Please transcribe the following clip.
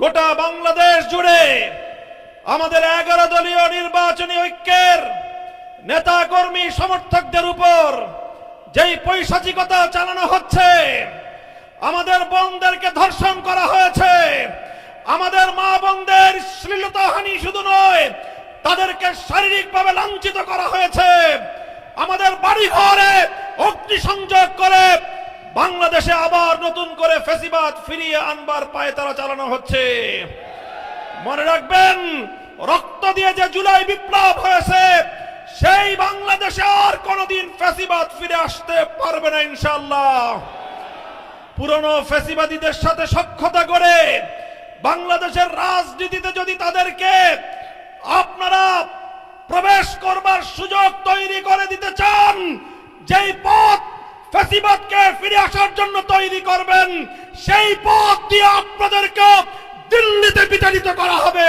গোটা বাংলাদেশ জুড়ে আমাদের এগারো দলীয় নির্বাচনী ঐক্যের নেতা কর্মী সমর্থকদের উপর যেই পৈশাচিকতা চালানো হচ্ছে, আমাদের বোনদেরকে ধর্ষণ করা হয়েছে, আমাদের মা বোনদের শ্লীলতাহানি শুধু নয়, তাদেরকে শারীরিকভাবে লাঞ্ছিত করা হয়েছে। আমাদের বাড়ি ঘরে অগ্নি সংযোগ করে বাংলাদেশে আবার নতুন করে ফেসিবাদ ফিরিয়ে আনবার পায়ে তারা চালানো হচ্ছে। মনে রাখবেন, রক্ত দিয়ে যে জুলাই বিপ্লব হয়েছে, সেই বাংলাদেশে আর কোনোদিন ফেসিবাদ ফিরে আসতে পারবে না ইনশাল্লাহ পুরনো ফেসিবাদীদের সাথে সক্ষতা করে বাংলাদেশের রাজনীতিতে যদি তাদেরকে আপনারা প্রবেশ করবার সুযোগ তৈরি করে দিতে চান, যেই পথ ফেসিবাদকে ফিরে আসার জন্য তৈরি করবেন। সেই পথ দিয়ে আপনাদেরকে দিল্লিতে বিতাড়িত করা হবে।